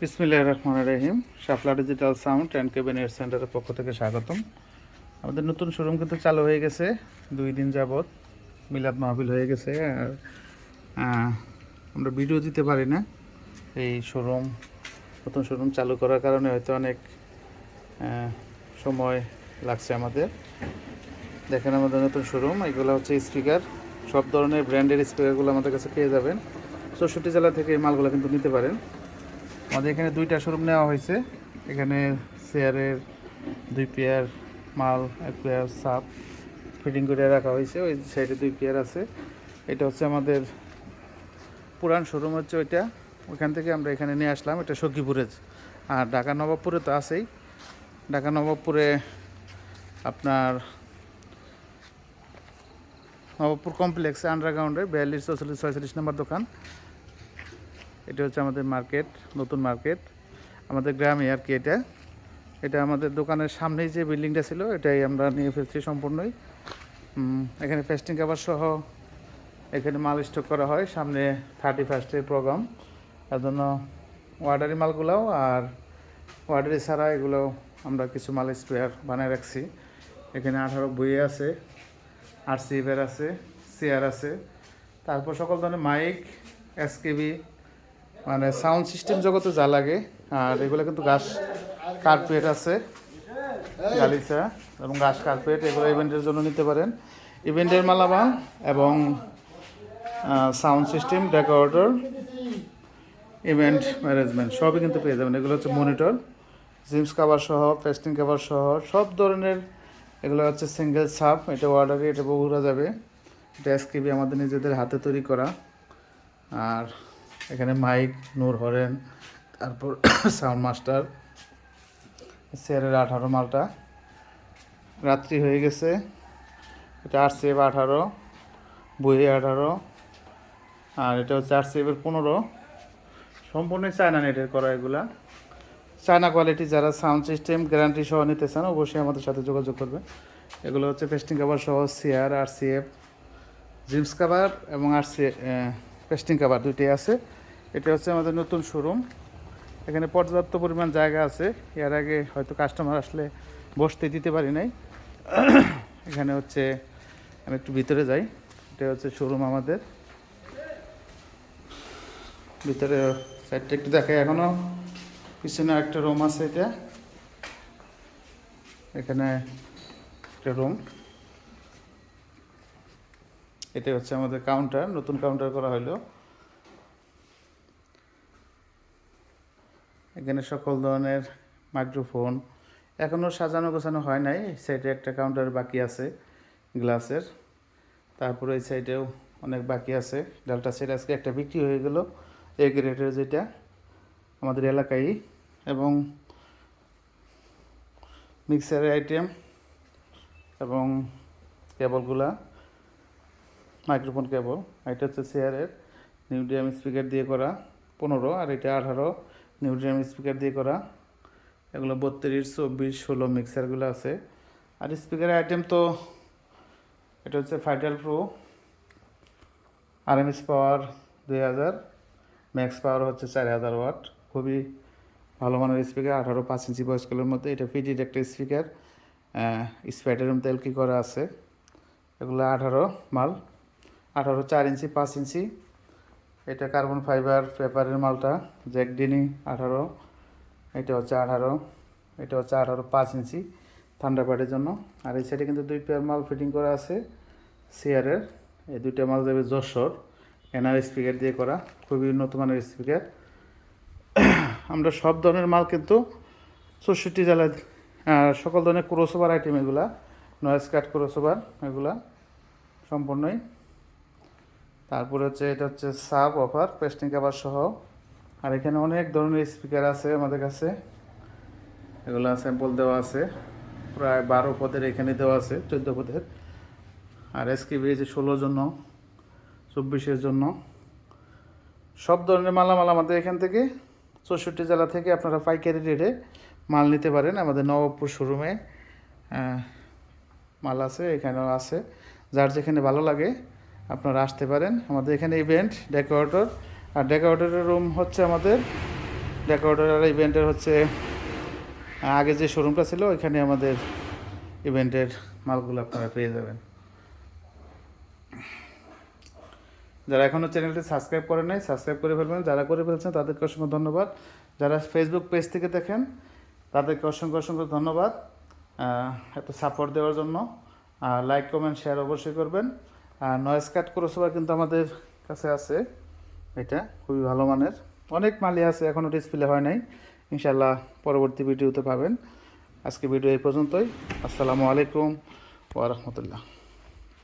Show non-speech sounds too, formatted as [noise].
বিসমিল্লাহ রহমান রহিম। Shapla digital sound and cabinet সেন্টারের পক্ষ থেকে স্বাগতম। আমাদের নতুন শোরুম কিন্তু চালু হয়ে গেছে। দুই দিন যাবৎ মিলাদ মাহফিল হয়ে গেছে আর আমরা ভিডিও দিতে পারি না। এই শোরুম, নতুন শোরুম চালু করার কারণে হয়তো অনেক সময় লাগছে আমাদের। দেখেন আমাদের নতুন শোরুম, এগুলো হচ্ছে স্পিকার। সব ধরনের ব্র্যান্ডের স্পিকারগুলো আমাদের কাছে পেয়ে যাবেন। চৌষট্টি জেলা থেকে এই মালগুলো কিন্তু নিতে পারেন। আমাদের এখানে দুইটা শোরুম নেওয়া হয়েছে। এখানে চেয়ারের দুই পেয়ার মাল, এক পেয়ার সাপ ফিটিং করে রাখা হয়েছে। ওই সাইডে দুই পেয়ার আছে। এটা হচ্ছে আমাদের পুরান শোরুম হচ্ছে ওইটা। ওইখান থেকে আমরা এখানে নিয়ে আসলাম। এটা সখীপুরে। আর ঢাকা নবাবপুরে তো আছেই। ঢাকা নবাবপুরে আপনার নবাবপুর কমপ্লেক্সে আন্ডারগ্রাউন্ডে বিয়াল্লিশ, চৌচল্লিশ, ছয়চল্লিশ নম্বর দোকান। এটা হচ্ছে আমাদের মার্কেট, নতুন মার্কেট। আমাদের গ্রামে আর কি এটা। এটা আমাদের দোকানের সামনেই যে বিল্ডিংটা ছিল, এটাই আমরা নিয়ে ফেলছি সম্পূর্ণই। এখানে ফেস্টিং কাভার সহ এখানে মাল স্টক করা হয়। সামনে থার্টি ফার্স্টের প্রোগ্রাম তার জন্য ওয়ার্ডারি মালগুলোও আর ওয়ার্ডারি ছাড়া এগুলো আমরা কিছু মাল স্প্রেয়ার বানায় রাখছি। এখানে আঠারো বইয়ে আছে আর সিভের আছে চেয়ার আছে। তারপর সকল ধরনের মাইক এসকেবি মানে সাউন্ড সিস্টেম জগতে যা লাগে, আর এগুলো কিন্তু ঘাস কার্পেট আছে, গালিচা এবং ঘাস কার্পেট এগুলো ইভেন্টের জন্য নিতে পারেন। ইভেন্টের মালামাল এবং sound system decorator event management সবই কিন্তু পেয়ে যাবেন। এগুলো হচ্ছে মনিটর জিমস কাভার সহ পেস্টিং কাভার সহ, সব ধরনের এগুলো হচ্ছে সিঙ্গেল সাপ এটা অর্ডারে এটা বগুড়া যাবে। এটা এসকেবি আমাদের নিজেদের হাতে তৈরি করা। আর এখানে মাইক, নূর হরেন, তারপর [coughs] সাউন্ড মাস্টার চেয়ারের আঠারো মালটা। রাত্রি হয়ে গেছে, এটা আর সেভ আঠারো বই আঠারো, আর এটা হচ্ছে আর সেভের পনেরো। সম্পূর্ণ চায়না নেটের করা এগুলা। চায়না কোয়ালিটি যারা সাউন্ড সিস্টেম গ্যারান্টি সহ নিতে চান, অবশ্যই আমাদের সাথে যোগাযোগ করবে এগুলো হচ্ছে পেস্টিং কাভার সহ সিআর আর সি এফ জিমস কাভার এবং আর সি পেস্টিং কাভার দুইটাই আছে। এটা হচ্ছে আমাদের নতুন শোরুম। এখানে পর্যাপ্ত পরিমাণ জায়গা আছে। এর আগে হয়তো কাস্টমার আসলে বসতে দিতে পারি নাই। এখানে হচ্ছে, আমি একটু ভিতরে যাই। এটা হচ্ছে শোরুম আমাদের। ভিতরে সাইডটা একটু দেখাই এখনও। পিছনে একটা রুম আছে এটা। এখানে একটা রুম। এটা হচ্ছে আমাদের কাউন্টার নতুন কাউন্টার করা হলো এখানে সকল ধরনের মাইক্রোফোন এখনও সাজানো গোছানো হয় নাই সাইডে একটা কাউন্টার বাকি আছে গ্লাসের তারপরে এই সাইডেও অনেক বাকি আছে, ডালটা সেট আজকে একটা বিক্রি হয়ে গেল এ গ্রেডের যেটা আমাদের এলাকায়। এবং মিক্সারের আইটেম এবং কেবলগুলা মাইক্রোফোন কেবল, এটা হচ্ছে চেয়ারের নিউডিয়াম স্পিকার দিয়ে করা পনেরো, আর এটা আঠারো, নিউডিয়াম স্পিকার দিয়ে করা, এগুলো বত্রিশ, চব্বিশ, ষোলো মিক্সারগুলো আছে। আর স্পিকারের আইটেম তো এটা হচ্ছে ফাইটাল প্রো, আরএমএস পাওয়ার দুই হাজার, ম্যাক্স পাওয়ার হচ্ছে চার হাজার ওয়াট, খুবই ভালো মানের স্পিকার, আঠারো পাঁচ ইঞ্চি বয়স্কলের মধ্যে, এটা ফিটিড একটা স্পিকার স্পাইডারুম তেল কি করা আছে, এগুলো আঠারো মাল। আঠারো চার ইঞ্চি, পাঁচ ইঞ্চি। এটা কার্বন ফাইবার পেপারের মালটা জ্যাকডিনি আঠারো, এটা হচ্ছে আঠারো, এটা হচ্ছে আঠারো, পাঁচ ইঞ্চি থান্ডারবার্ডের জন্য। আর এই সাইডে কিন্তু দুই পেয়ার মাল ফিটিং করা আছে সিয়ারের এই দুইটা মাল যাবে যশোর, এনআর স্পিকার দিয়ে করা, খুবই উন্নত মানের স্পিকার আমরা সব ধরনের মাল কিন্তু চৌষট্টি জেলায় সকল ধরনের ক্রোসোভার আইটেম এগুলা নয়েজ কাট ক্রোসোভার এগুলা সম্পূর্ণই তারপরে হচ্ছে এটা হচ্ছে সাব অফার পেস্টিং কাভার সহ। আর এখানে অনেক ধরনের স্পিকার আছে আমাদের কাছে। এগুলো স্যাম্পল দেওয়া আছে। প্রায় বারো পদের এখানে দেওয়া আছে, চোদ্দ পদের। আর এসকিবি যে ষোলোর জন্য, চব্বিশের জন্য। সব ধরনের মালামাল আমাদের এখান থেকে। চৌষট্টি জেলা থেকে আপনারা পাইকারি রেটে মাল নিতে পারেন আমাদের নবাবপুর শোরুমে মাল আছে, এখানেও আছে। যার যেখানে ভালো লাগে আপনারা আসতে পারেন। আমাদের এখানে ইভেন্ট ডেকোরেটর আর ডেকোরেটরের রুম হচ্ছে আমাদের ডেকোরেটর আর ইভেন্টের হচ্ছে আগে যে শোরুমটা ছিল, ওইখানে আমাদের ইভেন্টের মালগুলো আপনারা পেয়ে যাবেন। যারা এখনও চ্যানেলটি সাবস্ক্রাইব করে নাই সাবস্ক্রাইব করে ফেলবেন। যারা করে ফেলছেন, তাদেরকে অসংখ্য ধন্যবাদ। যারা ফেসবুক পেজ থেকে দেখেন, তাদেরকে অসংখ্য অসংখ্য ধন্যবাদ এত সাপোর্ট দেওয়ার জন্য। আর লাইক কমেন্ট শেয়ার অবশ্যই করবেন। আর নয়েস কাট ক্রসওভার কিন্তু আমাদের কাছে আছে। এটা খুবই ভালো মানের। অনেক মালই আছে এখনও ডিসপ্লে হয় নাই। ইনশাল্লাহ পরবর্তী ভিডিওতে পাবেন। আজকে ভিডিও এই পর্যন্তই। আসসালামু আলাইকুম ওয়া